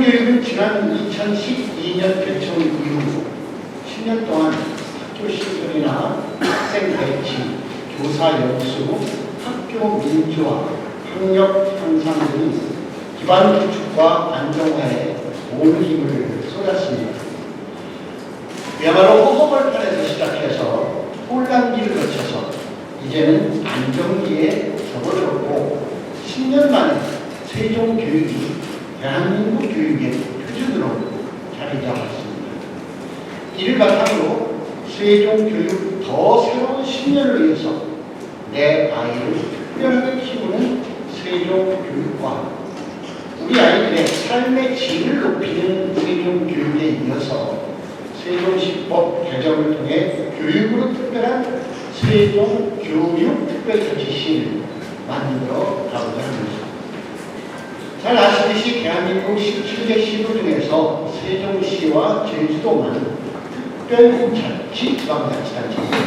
세종교육은 지난 2012년 개청 이후 10년 동안 학교 시설이나 학생 배치, 교사 연수, 학교 민주화, 학력 향상 등 기반 구축과 안정화에 온 힘을 쏟았습니다. 그야말로 허허벌판에서 시작해서 혼란기를 거쳐서 이제는 안정기에 접어들었고 10년 만에 세종교육이 대한민국 교육의 표준으로 자리 잡았습니다. 이를 바탕으로 세종 교육 더 새로운 10년을 위해서 내 아이를 특별하게 키우는 세종 교육과 우리 아이들의 삶의 질을 높이는 세종 교육에 이어서 세종시법 개정을 통해 교육으로 특별한 세종 교육 특별자치시를 만들어 가고자 합니다. 잘 아시듯이 대한민국 17개 시도 중에서 세종시와 제주도만 특별자치 지방자치단체입니다.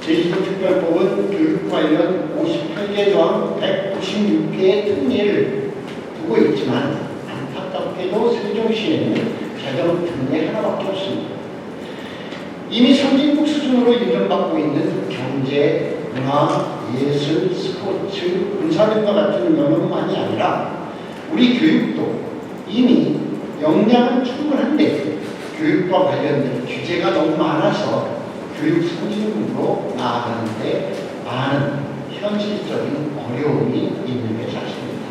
제주도특별법은 교육 관련 58개 조항 196개의 특례를 두고 있지만 안타깝게도 세종시에는 개정 특례 하나밖에 없습니다. 이미 선진국 수준으로 인정받고 있는 경제, 문화, 예술, 스포츠, 군사 등과 같은 영역만이 아니라 우리 교육도 이미 역량은 충분한데 교육과 관련된 규제가 너무 많아서 교육 선진국으로 나아가는데 많은 현실적인 어려움이 있는 게 사실입니다.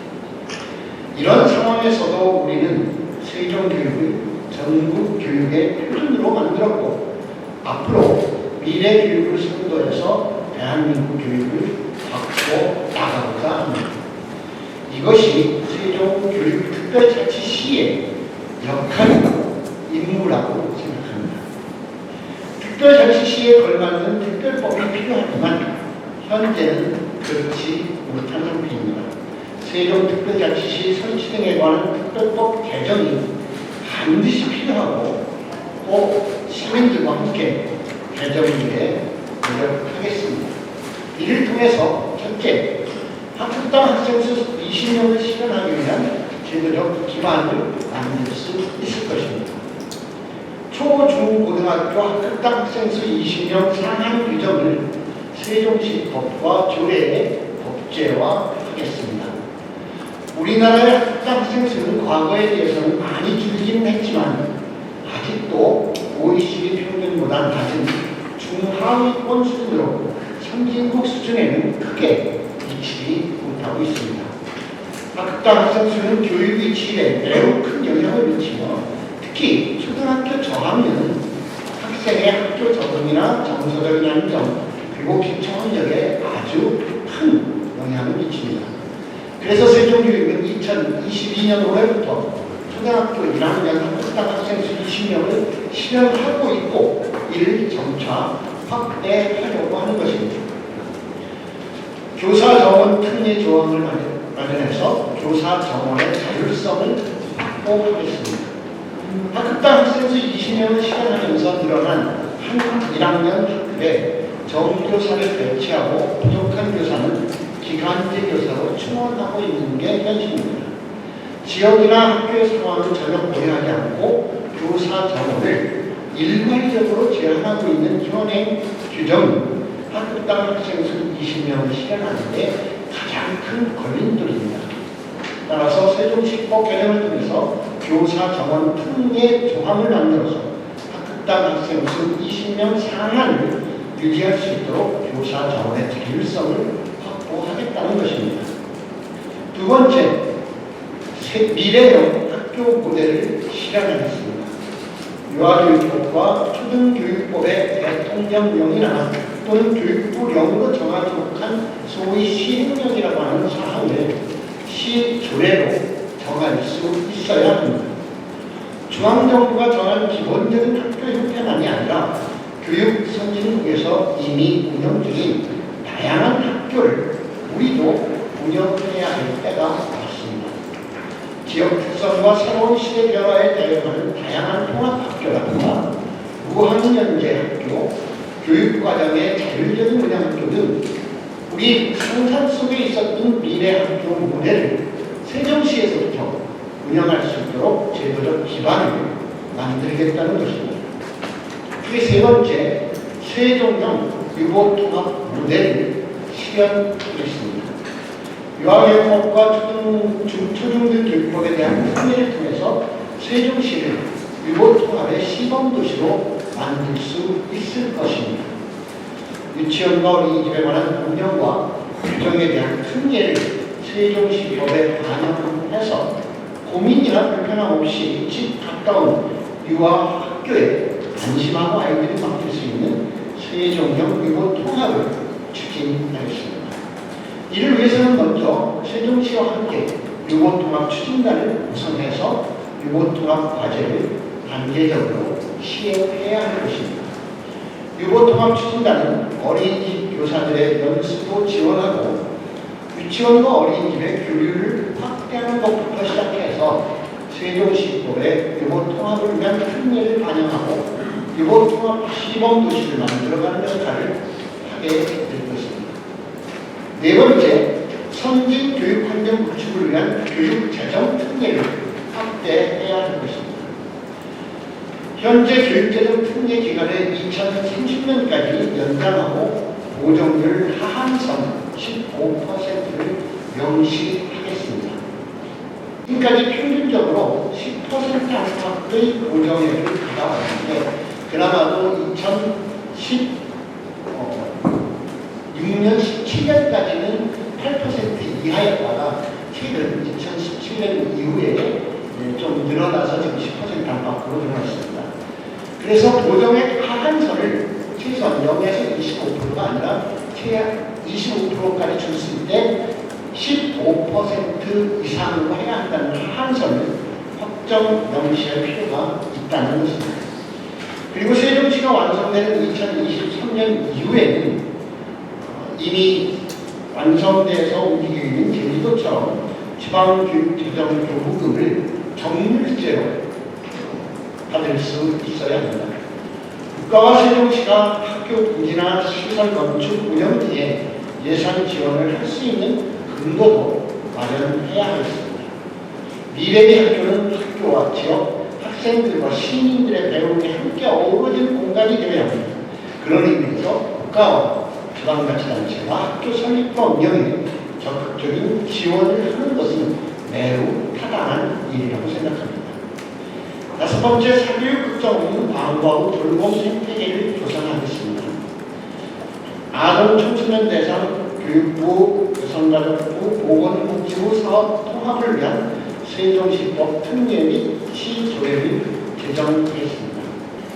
이런 상황에서도 우리는 세종교육을 전국 교육의 표준으로 만들었고 앞으로 미래 교육을 선도해서 대한민국 교육을 바꿔 나가고자 합니다. 이것이 세종교육 특별자치시의 역할이고 임무라고 생각합니다. 특별자치시에 걸맞는 특별법이 필요하지만 현재는 그렇지 못한 상태입니다. 세종특별자치시 설치 등에 관한 특별법 개정이 반드시 필요하고 또 시민들과 함께 개정을 위해 노력하겠습니다. 이를 통해서 첫째, 학습당 학생 수 20명을 실현하기 위한 제도적 기반을 만들 수 있을 것입니다. 초, 중, 고등학교 학급당 학생 수 20명 상한 규정을 세종시 법과 조례에 법제화하겠습니다. 우리나라의 학급당 학생 수는 과거에 비해서는 많이 줄기는 했지만 아직도 OECD 평균보다 낮은 중하위권 수준으로 선진국 수준에는 크게 미치지 못하고 있습니다. 학급당 학생 수는 교육 위치에 매우 큰 영향을 미치며 특히 초등학교 저학년은 학생의 학교 적응이나 정서적인 안정 그리고 기초 학력에 아주 큰 영향을 미칩니다. 그래서 세종교육은 2022년 5월부터 초등학교 1학년 학급당 학생 수 20명을 실현하고 있고 이를 점차 확대하려고 하는 것입니다. 교사 정원 특례 조항을 마련해서 교사 정원의 자율성을 확보하겠습니다. 학급당 학생 수 20명을 실현하면서 늘어난 한 1학년 학급에 정교사를 배치하고 부족한 교사는 기간제 교사로 충원하고 있는 게 현실입니다. 지역이나 학교의 상황을 전혀 고려하지 않고 교사 정원을 일괄적으로 제한하고 있는 현행 규정은 학급당 학생 수 20명을 실현하는데 가장 큰 걸림돌입니다. 따라서 세종시 법 개정을 통해서 교사 정원 특례 조항을 만들어서 학급당 학생 수 20명 상한을 유지할 수 있도록 교사 정원의 자율성을 확보하겠다는 것입니다. 두 번째, 미래형 학교 모델을 실현하겠습니다. 유아교육법과 초등교육법의 대통령령이나 또는 교육부령으로 정하지 못한 소위 시행령이라고 하는 사항을 시조례로 정할 수 있어야 합니다. 중앙정부가 정한 기본적인 학교 형태만이 아니라 교육 선진국에서 이미 운영 중인 다양한 학교를 우리도 운영해야 할 때가 왔습니다. 지역 특성과 새로운 시대 변화에 대응하는 다양한 통합학교라든가 무학년제 학교, 교육과정의 자율적인 운영학교 등 우리 상상 속에 있었던 미래 학교 모델을 세종시에서부터 운영할 수 있도록 제도적 기반을 만들겠다는 것입니다. 그게 세 번째, 세종형 유보통합 모델을 실현하겠습니다. 유아교육법과 초등, 중, 초중등 교육법에 대한 협의를 통해서 세종시를 유보통합의 시범도시로 만들 수 있을 것입니다. 유치원과 어린이 집에 관한 운영과 규정에 대한 특례를 세종시법에 반영해서 고민이나 불편함 없이 집 가까운 유아 학교에 안심하고 아이들이 맡길 수 있는 세종형 유보 통합을 추진하겠습니다. 이를 위해서는 먼저 세종시와 함께 유보 통합 추진단을 구성해서 유보 통합 과제를 단계적으로 시행해야 할 것입니다. 유보통합 추진단은 어린이집 교사들의 연수도 지원하고 유치원과 어린이집의 교류를 확대하는 것부터 시작해서 세종시법의 유보통합을 위한 특례를 반영하고 유보통합 시범도시를 만들어가는 역할을 하게 될 것입니다. 네 번째, 선진 교육 환경 구축을 위한 교육 재정 특례를 확대해야 할 것입니다. 현재 교육재정 특례 기간을 2030년까지 연장하고 보정률 하한선 15%를 명시하겠습니다. 지금까지 평균적으로 10% 안팎의 보정액을 받아왔는데 그나마도 2016년 17년까지는 8% 이하였다가 최근 2017년 이후에 네, 좀 늘어나서 지금 10% 안팎으로 늘어났습니다. 그래서 보정액 하한선을 최소한 0에서 25%가 아니라 최하 25%까지 줄 수 있때 15% 이상으로 해야 한다는 하한선을 확정 명시할 필요가 있다는 것입니다. 그리고 세종시가 완성되는 2023년 이후에는 어, 이미 완성돼서 움직이고 있는 제주도처럼 지방교육재정 교부금을 정률제로 받을 수 있어야 합니다. 국가와 세종시가 학교 부지나 시설 건축 운영 등에 예산 지원을 할 수 있는 근거도 마련해야 하겠습니다. 미래의 학교는 학교와 지역, 학생들과 시민들의 배움이 함께 어우러진 공간이 되어야 합니다. 그런 의미에서 국가와 지방자치단체와 학교 설립과 운영에 적극적인 지원을 하는 것은 매우 타당한 일이라고 생각합니다. 다섯 번째 사교육 극장은 방과후 돌봄 생태계를 조성하겠습니다. 아동 청소년 대상 교육부, 여성가족부, 보건복지부 사업 통합을 위한 세종시법 특례 및 시조례를 제정하겠습니다.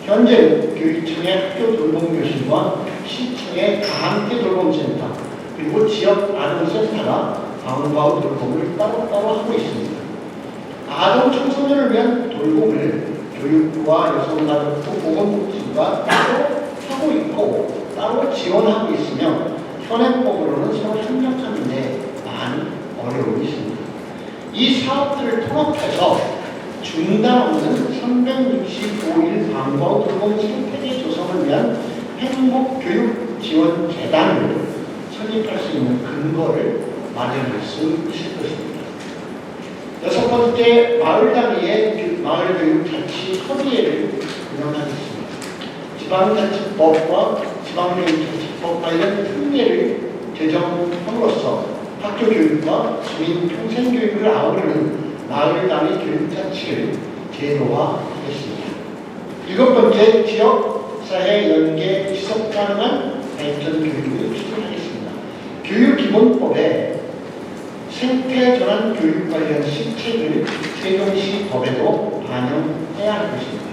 현재 교육청의 학교 돌봄교실과 시청의 다함께 돌봄센터 그리고 지역 아동센터가 방과후 돌봄을 따로따로 하고 있습니다. 아동 청소년을 위한 돌봄을 교육부와 여성가족부 보건복지부가 따로 하고 있고 따로 지원하고 있으며 현행법으로는 서로 협력하는데 많은 어려움이 있습니다. 이 사업들을 통합해서 중단 없는 365일 방과후 돌봄 생태계 조성을 위한 행복교육지원재단을 설립할 수 있는 근거를 마련할 수 있을 것입니다. 여섯 번째, 마을 단위의 마을 교육 자치 협의회를 운영하겠습니다. 지방자치법과 지방교육자치법 관련 특례를 제정함으로써 학교 교육과 주민 평생 교육을 아우르는 마을 단위 교육자치를 제도화하겠습니다. 일곱 번째, 지역 사회 연계 지속 가능한 발전 교육을 추진하겠습니다. 교육 기본법에 생태 전환 교육 관련 시책을 세종시 법에도 반영해야 할 것입니다.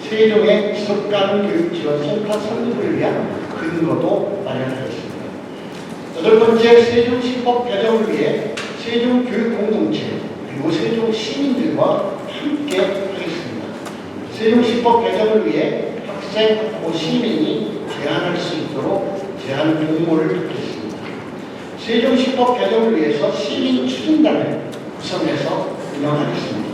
세종의 지속가능 교육 지원 센터 설립을 위한 근거도 마련하겠습니다. 여덟 번째, 세종시법 개정을 위해 세종 교육 공동체 그리고 세종 시민들과 함께 하겠습니다. 세종시법 개정을 위해 학생, 학부, 시민이 제안할 수 있도록 제안 공모를. 세종시법 개정을 위해서 시민 추진단을 구성해서 운영하겠습니다.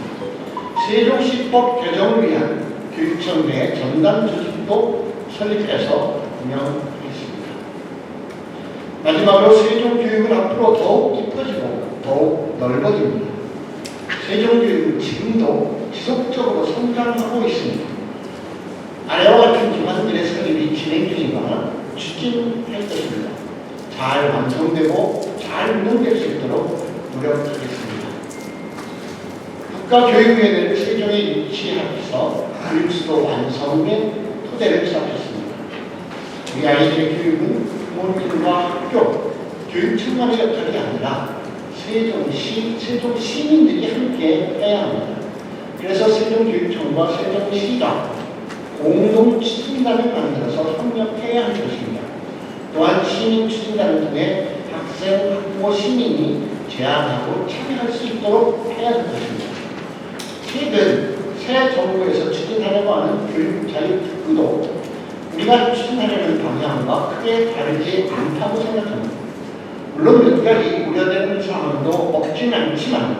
세종시법 개정을 위한 교육청 내 전담 조직도 설립해서 운영하겠습니다. 마지막으로 세종교육은 앞으로 더욱 깊어지고 더욱 넓어집니다. 세종교육은 지금도 지속적으로 성장하고 있습니다. 아래와 같은 기관들의 설립이 진행 중이거나 추진할 것입니다. 잘 완성되고 잘 운영될 수 있도록 노력하겠습니다. 국가교육위원회를 세종에 유치하면서 교육수도 완성의 토대를 쌓았습니다. 우리 아이들의 교육은 부모님과 학교, 교육청만의 역할이 아니라 세종시, 세종 시민들이 함께 해야 합니다. 그래서 세종교육청과 세종시가 공동 추진단을 만들어서 협력해야 할 것입니다. 또한 시민 추진단을 통해 학생, 학부모, 시민이 제안하고 참여할 수 있도록 해야 할 것입니다. 최근 새 정부에서 추진하려고 하는 교육 자유 특구도 우리가 추진하려는 방향과 크게 다르지 않다고 생각합니다. 물론 몇 가지 우려되는 상황도 없지는 않지만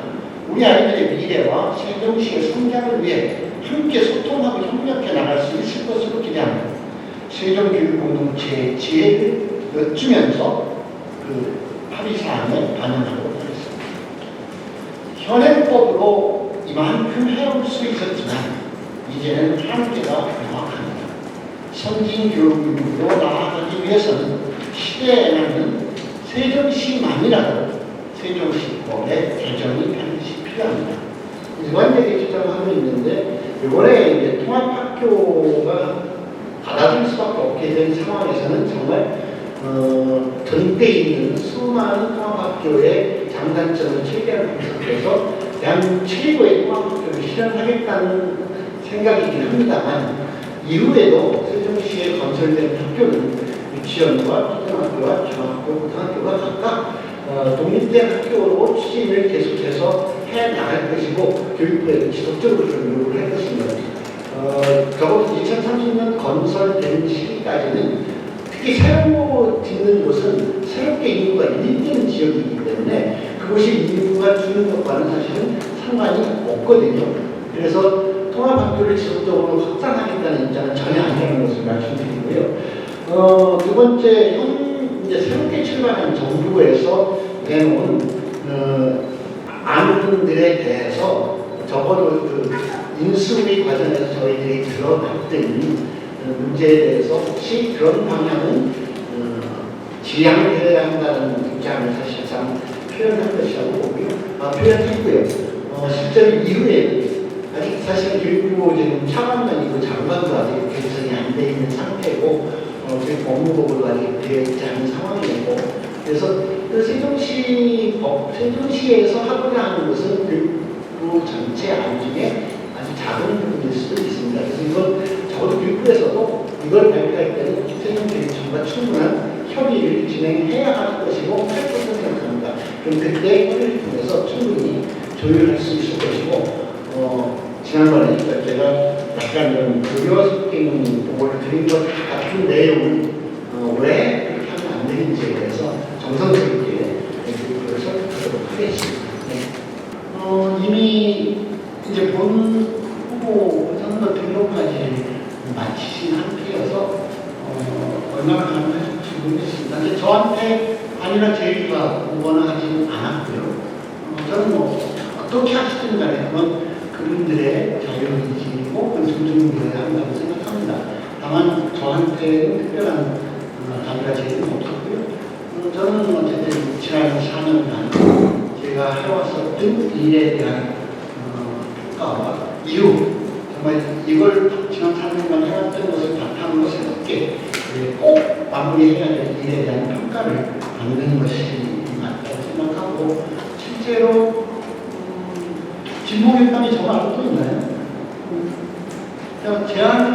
우리 아이들의 미래와 세종시의 성장을 위해 함께 소통하고 협력해 나갈 수 있을 것으로 기대합니다. 세종교육공동체의 지혜를 여쭈면서 그 합의사항에 반영하도록 하겠습니다. 현행법으로 이만큼 해올 수 있었지만 이제는 한계가 명확합니다. 선진 교육으로 나아가기 위해서는 시대에 맞는 세종시만이라도 세종시법의 개정이 반드시 필요합니다. 일관되게 주장하고 있는데 이번에 이제 통합학교가 받아들일 수밖에 없게 된 상황에서는 정말 어, 전대 있는 수많은 통합학교의 장단점을 최대한 분석해서 대한민국 최고의 통합학교를 실현하겠다는 생각이긴 합니다만 이후에도 세종시에 건설된 학교는 유치원과 초등학교와 중학교, 고등학교가 각각 어, 독립된 학교로 추진을 계속해서 해 나갈 것이고 교육부에도 지속적으로 좀 요구를 할 것입니다. 어, 적어도 2030년 건설된 시기까지는 특히 새로 짓는 곳은 새롭게 인구가 유입되는 지역이기 때문에 그곳이 인구가 주는 것과는 사실은 상관이 없거든요. 그래서 통합학교를 지속적으로 확장하겠다는 입장은 전혀 아니라는 것을 말씀드리고요. 어, 두 번째, 현, 이제 새롭게 출발한 정부에서 내놓은, 어, 안들에 대해서 적어도 그 인수위 과정에서 저희들이 들어봤던 어, 문제에 대해서 혹시 그런 방향은 어, 지양을 해야 한다는 입장을 사실상 표현한 것이라고 보고요. 아, 표현했고요. 어, 실제로 이후에 아직 사실 교육부 지금 차관만이고 장관도 아직 결정이 안 돼 있는 상태고 어, 법무부도 아직 되어 있지 않은 상황이고 그래서 그 세종시 법, 세종시에서 하고자 하는 것은 교육부 전체 안 중에 아주 작은 부분일 수도 있습니다. 그래서 이건 적어도 교육부에서도 이걸 발표할 때는 세종교육청과 충분한 협의를 진행해야 할 것이고 할 것으로 생각합니다. 그럼 그때 협의를 통해서 충분히 조율할 수 있을 것이고 어, 지난번에 제가 약간 이런 교류와 섞인 보고를 드린 것 같은 내용은 어, 왜 그렇게 하면 안 되는지에 대해서 정성스럽게 교육을 설득하도록 하겠습니다. 네. 어, 이미 이제 본 후보 선거 등록까지 마치신 상태여서 어, 얼마나 가능하실지 모르겠습니다. 근데 저한테 아니라 저희가 응원을 하지는 않았고요. 어, 저는 뭐 어떻게 하시든 간에 그건 그분들의 자유의지이고 그 존중되어야 한다고 생각합니다. 다만 저한테는 특별한 어, 단가 제의는 없었고요. 어, 저는 어쨌든 지난 4년간 제가 해왔었던 일에 대한 어, 평가와 이후 정말 이걸 지난 4년간 해왔던 것을 바탕으로 새롭게 예, 꼭 마무리해야 될 일에 대한 평가를 받는 것이 맞다고 생각하고 실제로 진보개혁이 저 말고 또 있나요? 음, 제안을